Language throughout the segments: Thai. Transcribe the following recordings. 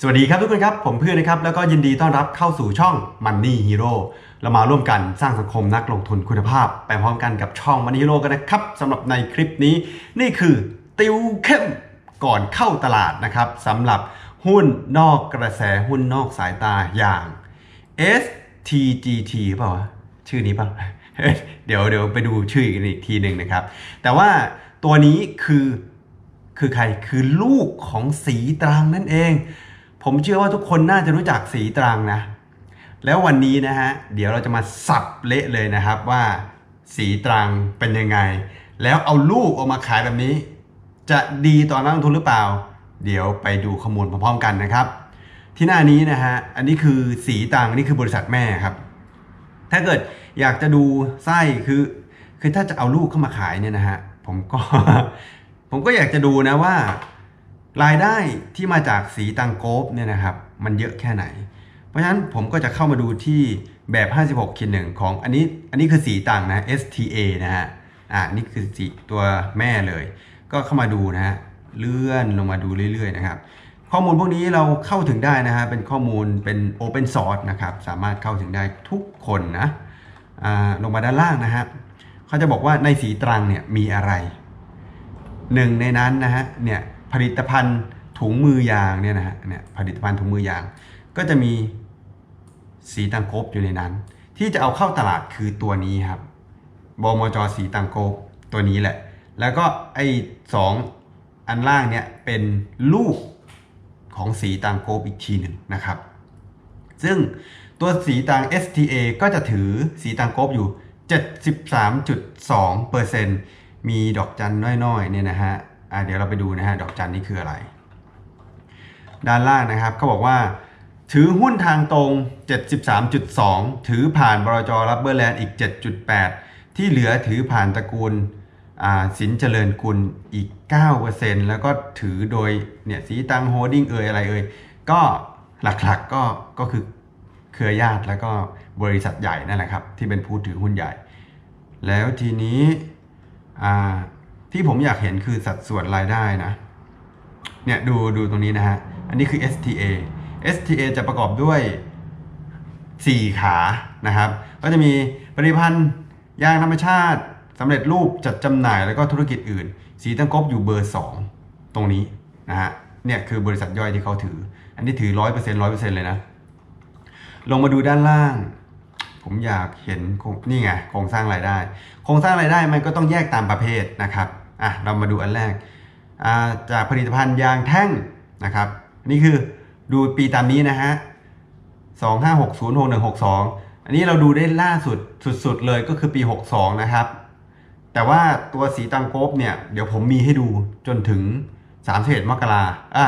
สวัสดีครับทุกคนครับ ผมเพื่อนนะครับ แล้วก็ยินดีต้อนรับเข้าสู่ช่อง Money Hero เรามาร่วมกันสร้างสังคมนักลงทุนคุณภาพ ไปพร้อมกันกับช่อง Money Hero กันนะครับสำหรับในคลิปนี้ นี่คือติวเข้มก่อนเข้าตลาดนะครับสำหรับหุ้นนอกกระแสหุ้นนอกสายตาอย่าง STGT เปล่าวะชื่อนี้เปล่าเดี๋ยวเดี๋ยวไปดูชื่อกันอีกทีหนึ่งนะครับ แต่ว่าตัวนี้คือคือใครคือลูกของสีตรังนั่นเอง ผมเชื่อว่าทุกคนน่าจะรู้จักสีตรังนะ แล้ววันนี้นะฮะ เดี๋ยวเราจะมาสับเละเลยนะครับว่า สีตรังเป็นยังไง แล้วเอาลูกออกมาขายแบบนี้ จะดีต่อนักลงทุนหรือเปล่า เดี๋ยวไปดูข้อมูลพร้อมๆกันนะครับ ที่หน้านี้นะฮะ อันนี้คือสีตรังนี่คือบริษัทแม่ครับ ถ้าเกิดอยากจะดูไส้คือ คือถ้าจะเอาลูกเข้ามาขายเนี่ยนะฮะ ผมก็ ผมก็อยากจะดูนะว่า รายได้ที่มาจากสีตังโกฟเนี่ยนะครับ มันเยอะแค่ไหน เพราะฉะนั้นผมก็จะเข้ามาดูที่แบบ 56คิดหนึ่งของอันนี้อันนี้คือสีตังนะ STA นะฮะอ่านี่คือสีตัวแม่เลย ก็เข้ามาดูนะฮะเลื่อนลงมาดูเรื่อยๆนะครับ ข้อมูลพวกนี้เราเข้าถึงได้นะฮะเป็นข้อมูลเป็น Open Source นะครับ สามารถเข้าถึงได้ทุกคนนะอ่าลงมาด้านล่างนะฮะเขาจะบอกว่าในสีตรังเนี่ยมีอะไรหนึ่งในนั้นนะฮะเนี่ย ผลิตภัณฑ์ถุงมือยางเนี่ยนะฮะเนี่ยผลิตภัณฑ์ถุงมือยาง ก็จะมีสีตังโกบอยู่ในนั้น ที่จะเอาเข้าตลาดคือตัวนี้ครับบมจสีตังโกบตัวนี้แหละ แล้วก็ไอ้สองอันล่างเนี่ยเป็นลูกของสีตังโกบอีกทีหนึ่งนะครับ ซึ่งตัวสีตัง STA ก็จะถือสีตังโกบอยู่ 73.2%มีดอกจันน้อยๆเนี่ยนะฮะอะ เดี๋ยวเราไปดูนะฮะดอกจันนี่คืออะไร ด้านล่างนะครับเขาบอกว่าถือหุ้นทางตรง 73.2 ถือผ่านบรจรับเบอร์แลนด์อีก 7.8 ที่เหลือถือผ่านตระกูลอ่าสินเจริญกุลอีก 9%แล้วก็ถือโดยเนี่ยสีตังโฮดดิ้งเอ่ยอะไรเอ่ยก็หลักๆก็ก็คือเครือญาติแล้วก็บริษัทใหญ่นั่นแหละครับ ที่เป็นผู้ถือหุ้นใหญ่ แล้วทีนี้อ่า ที่ผมอยากเห็นคือสัดส่วนรายได้นะ เนี่ยดูดูตรงนี้นะฮะ อันนี้คือ STA STA จะประกอบด้วย 4 ขานะครับ ก็จะมีผลิตภัณฑ์ยางธรรมชาติสำเร็จรูปจัดจำหน่ายแล้วก็ธุรกิจอื่น สีตังกบอยู่เบอร์ 2 ตรงนี้นะฮะ เนี่ยคือบริษัทย่อยที่เขาถือ อันนี้ถือ 100% 100%เลยนะ ลงมาดูด้านล่าง ผมอยากเห็นนี่ไงโครงสร้างรายได้ โครงสร้างรายได้มันก็ต้องแยกตามประเภทนะครับอะเรามาดูอันแรกจากผลิตภัณฑ์ยางแท่งนะครับนนี่คือดูปีตามนี้นะฮะ25606162อันนี้เราดูได้ล่าสุดสุดๆเลยก็คือปี62นะครับ แต่ว่าตัวสีตังโกบเนี่ยเดี๋ยวผมมีให้ดูจนถึง31มกราอะ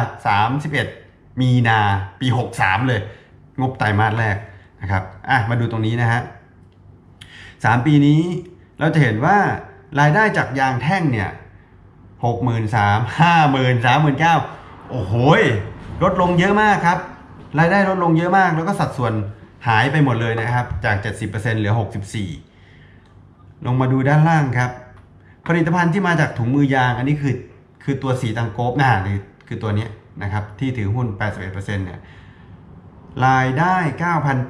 31มีนาปี63เลย งบไตรมาสแรก นะครับอะมาดูตรงนี้นะฮะสามปีนี้เราจะเห็นว่ารายได้จากยางแท่งเนี่ยหกหมื่นสามห้าหมื่นสามหมื่นเก้าโอ้โหลดลงเยอะมากครับ รายได้ลดลงเยอะมาก แล้วก็สัดส่วนหายไปหมดเลยนะครับ จาก 70%เหลือ 64 ลงมาดูด้านล่างครับ ผลิตภัณฑ์ที่มาจากถุงมือยาง อันนี้คือคือตัวสีตังโกบนะนี่คือตัวนี้นะครับ ที่ถือหุ้น 81%เนี่ย รายได้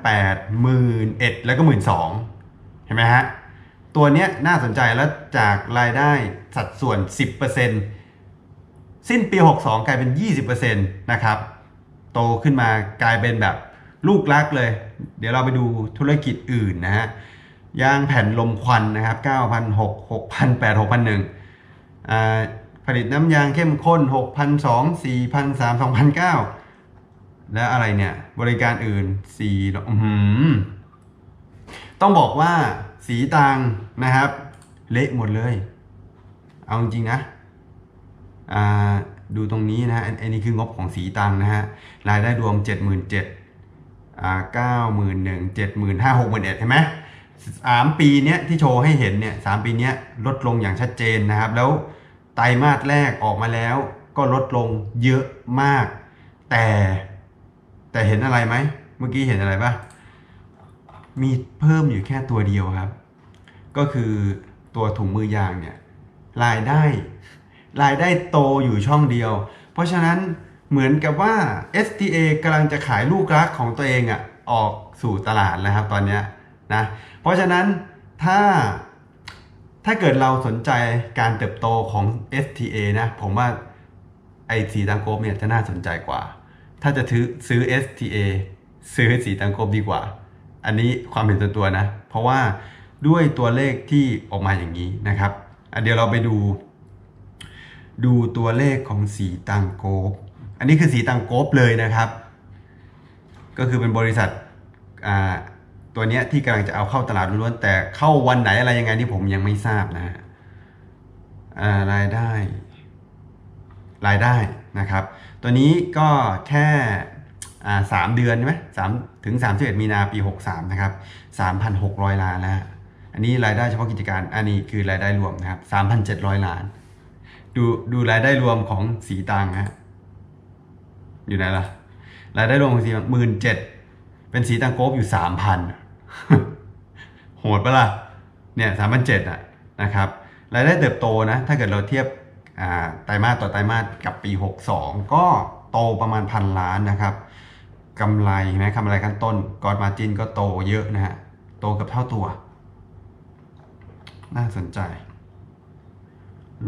9,800 11,000แล้วก็ 12,000 เห็นไหมฮะ ตัวเนี้ยน่าสนใจแล้วจากรายได้สัดส่วน 10%สิ้นปี 62 กลายเป็น 20%นะครับ โตขึ้นมากลายเป็นแบบลูกรักเลย เดี๋ยวเราไปดูธุรกิจอื่นนะฮะยางแผ่นลมควันนะครับ9,600 6,800 6,100อ่าผลิตน้ำยางเข้มข้น6,200 4,300 2,900 และอะไรเนี่ย บริการอื่นสี่อื้อหือต้องบอกว่าสีตังนะครับ เละหมดเลย เอาจริงนะดูตรงนี้นะฮะอันนี้คืองบของสีตังนะฮะรายได้รวม 77,000อ่า91,000 75,000 61,000เห็นไหมสามปีเนี้ยที่โชว์ให้เห็นเนี่ยสามปีเนี้ยลดลงอย่างชัดเจนนะครับ แล้วไตรมาสแรกออกมาแล้ว ก็ลดลงเยอะมาก แต่ แต่เห็นอะไรไหม เมื่อกี้เห็นอะไรปะมีเพิ่มอยู่แค่ตัวเดียวครับ ก็คือตัวถุงมือยางเนี่ยรายได้ รายได้โตอยู่ช่องเดียว เพราะฉะนั้นเหมือนกับว่า STA กำลังจะขายลูกรักของตัวเองอะออกสู่ตลาดแล้วครับตอนนี้นะ เพราะฉะนั้นถ้าถ้าเกิดเราสนใจการเติบโตของ STA นะ ผมว่าไอสีตังโกบเนี่ยจะน่าสนใจกว่า ถ้าจะถือซื้อ STA ซื้อสีตังโกบดีกว่า อันนี้ความเห็นส่วนตัวนะ เพราะว่าด้วยตัวเลขที่ออกมาอย่างนี้นะครับเดี๋ยวเราไปดู ดูตัวเลขของสีตังโกบอันนี้คือสีตังโกบเลยนะครับ ก็คือเป็นบริษัทตัวเนี้ยที่กำลังจะเอาเข้าตลาดล้วนๆแต่เข้าวันไหนอะไรยังไงนี่ผมยังไม่ทราบนะฮะรายได้ รายได้นะครับ ตัวนี้ก็แค่สามเดือนใช่ไหมสามถึงสามสิบเอ็ดมีนาปีหกสามนะครับสามพันหกร้อยล้านแล้วอันนี้รายได้เฉพาะกิจการอันนี้คือรายได้รวมนะครับสามพันเจ็ดร้อยล้าน ดูดูรายได้รวมของสีตังฮะอยู่ไหนล่ะ รายได้รวมของสีหมื่นเจ็ดเป็นสีตังโกบอยู่สามพันโหดปะล่ะเนี่ยสามพันเจ็ดอะนะครับรายได้เติบโตนะ ถ้าเกิดเราเทียบ ไตรมาสต่อไตรมาสกับปี 62 ก็โตประมาณพันล้านนะครับกำไรไหมกำไรขั้นต้นกอดมาจินก็โตเยอะนะฮะโตเกับเท่าตัว น่าสนใจ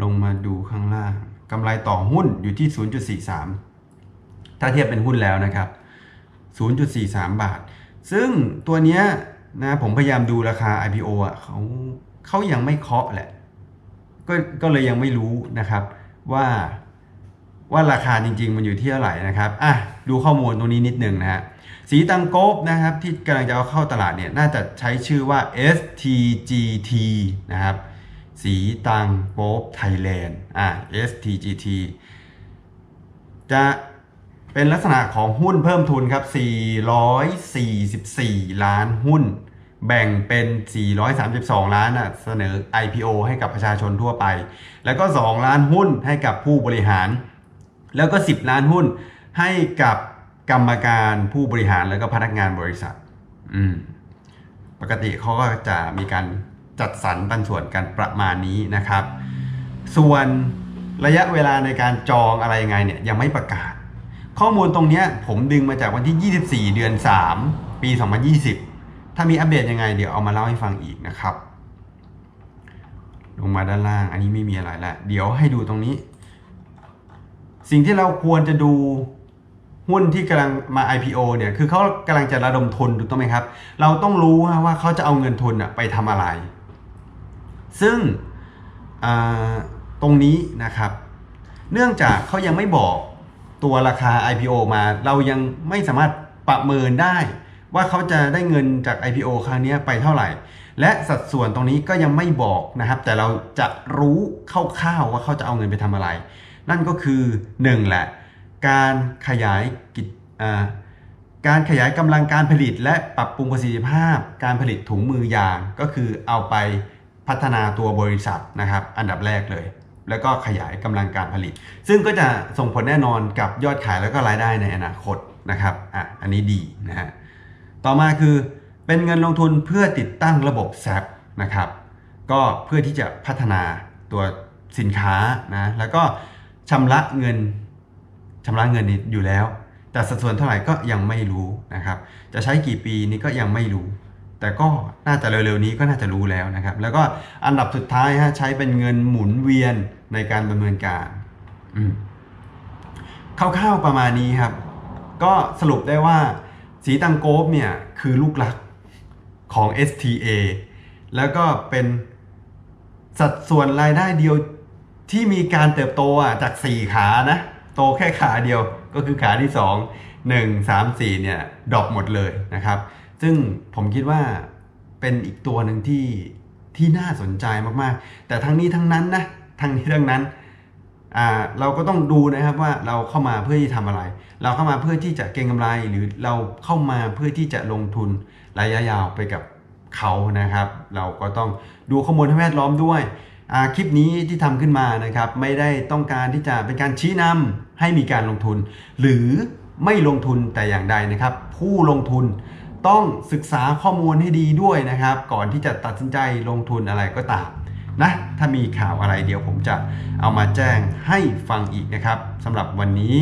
ลงมาดูข้างล่างกำไรต่อหุ้นอยู่ที่ 0.43 ถ้าเทียบเป็นหุ้นแล้วนะครับ 0.43 บาท ซึ่งตัวเนี้ยนะผมพยายามดูราคา IPO อะเขาเขายังไม่เคาะแหละ ก็ก็เลยยังไม่รู้นะครับว่าว่าราคาจริง ๆ มันอยู่ที่เท่าไหร่นะครับอะดูข้อมูลตรงนี้นิดนึงนะฮะสีตังโกบนะครับที่กำลังจะเอาเข้าตลาดเนี่ยน่าจะใช้ชื่อว่า STGT นะครับสีตังโป๊บไทยแลนด์อ่า STGT จะเป็นลักษณะของหุ้นเพิ่มทุนครับ 444 ล้านหุ้น แบ่งเป็น 432 ล้านอะเสนอ IPO ให้กับประชาชนทั่วไป แล้วก็ 2 ล้านหุ้นให้กับผู้บริหาร แล้วก็ 10 ล้านหุ้นให้กับกรรมการผู้บริหารแล้วก็พนักงานบริษัท อืม ปกติเขาก็จะมีการจัดสรรปันส่วนกันประมาณนี้นะครับ ส่วนระยะเวลาในการจองอะไรยังไงเนี่ยยังไม่ประกาศ ข้อมูลตรงนี้ผมดึงมาจากวันที่ 24 เดือน 3 ปี 2020 ถ้ามีอัปเดตยังไงเดี๋ยวเอามาเล่าให้ฟังอีกนะครับ ลงมาด้านล่างอันนี้ไม่มีอะไรแล้วเดี๋ยวให้ดูตรงนี้ สิ่งที่เราควรจะดูหุ้นที่กำลังมา IPO เนี่ยคือเขากำลังจะระดมทุนถูกต้องไหมครับ เราต้องรู้ว่าเขาจะเอาเงินทุนไปทำอะไร ซึ่งตรงนี้นะครับ เนื่องจากเขายังไม่บอกตัวราคา IPO มา เรายังไม่สามารถประเมินได้ ว่าเขาจะได้เงินจาก IPO ครั้งนี้ไปเท่าไหร่ และสัดส่วนตรงนี้ก็ยังไม่บอกนะครับ แต่เราจะรู้คร่าวๆว่าเขาจะเอาเงินไปทำอะไร นั่นก็คือ1แหละ การขยายกิจอ่าการขยายกำลังการผลิต และปรับปรุงประสิทธิภาพ การผลิตถุงมือยางก็คือเอาไปพัฒนาตัวบริษัทนะครับ อันดับแรกเลย แล้วก็ขยายกำลังการผลิต ซึ่งก็จะส่งผลแน่นอนกับยอดขายแล้วก็รายได้ในอนาคตนะครับอะอันนี้ดีนะฮะ ต่อมาคือเป็นเงินลงทุนเพื่อติดตั้งระบบ SAP นะครับ ก็เพื่อที่จะพัฒนาตัวสินค้านะแล้วก็ชำระเงินชำระเงินนี้อยู่แล้ว แต่สัดส่วนเท่าไหร่ก็ยังไม่รู้นะครับ จะใช้กี่ปีนี้ก็ยังไม่รู้ แต่ก็น่าจะเร็วๆนี้ก็น่าจะรู้แล้วนะครับ แล้วก็อันดับสุดท้ายฮะใช้เป็นเงินหมุนเวียนในการดำเนินการอืมคร่าวๆประมาณนี้ครับ ก็สรุปได้ว่า สีตังโกบเนี่ยคือลูกหลักของ STA แล้วก็เป็นสัดส่วนรายได้เดียวที่มีการเติบโตอะจาก 4 ขานะ โตแค่ขาเดียวก็คือขาที่ 2 1 3 4เนี่ยดรอปหมดเลยนะครับ ซึ่งผมคิดว่าเป็นอีกตัวหนึ่งที่ที่น่าสนใจมากๆ แต่ทั้งนี้ทั้งนั้นนะทั้งนี้ทั้งนั้น เราก็ต้องดูนะครับว่าเราเข้ามาเพื่อที่ทำอะไร เราเข้ามาเพื่อที่จะเก็งกำไร หรือเราเข้ามาเพื่อที่จะลงทุนระยะยาวไปกับเขานะครับ เราก็ต้องดูข้อมูลทางแวดล้อมด้วยคลิปนี้ที่ทำขึ้นมานะครับ ไม่ได้ต้องการที่จะเป็นการชี้นำให้มีการลงทุน หรือไม่ลงทุนแต่อย่างใดนะครับ ผู้ลงทุนต้องศึกษาข้อมูลให้ดีด้วยนะครับ ก่อนที่จะตัดสินใจลงทุนอะไรก็ตาม นะ ถ้ามีข่าวอะไรเดี๋ยวผมจะเอามาแจ้งให้ฟังอีกนะครับสำหรับวันนี้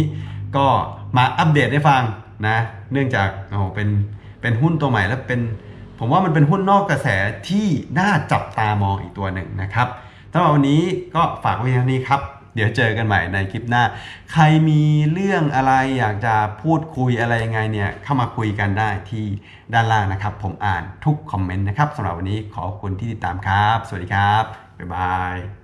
ก็มาอัปเดตให้ฟังนะ เนื่องจากโอ้เป็นเป็นหุ้นตัวใหม่และเป็นผมว่ามันเป็นหุ้นนอกกระแสที่น่าจับตามองอีกตัวหนึ่งนะครับสำหรับวันนี้ก็ฝากไว้เท่านี้ครับ ดี๋ยวเจอกันใหม่ในคลิปหน้า ใครมีเรื่องอะไรอยากจะพูดคุยอะไรยังไงเนี่ยเข้ามาคุยกันได้ที่ด้านล่างนะครับ ผมอ่านทุกคอมเมนต์นะครับสำหรับวันนี้ขอบคุณที่ติดตามครับ สวัสดีครับ บ๊ายบาย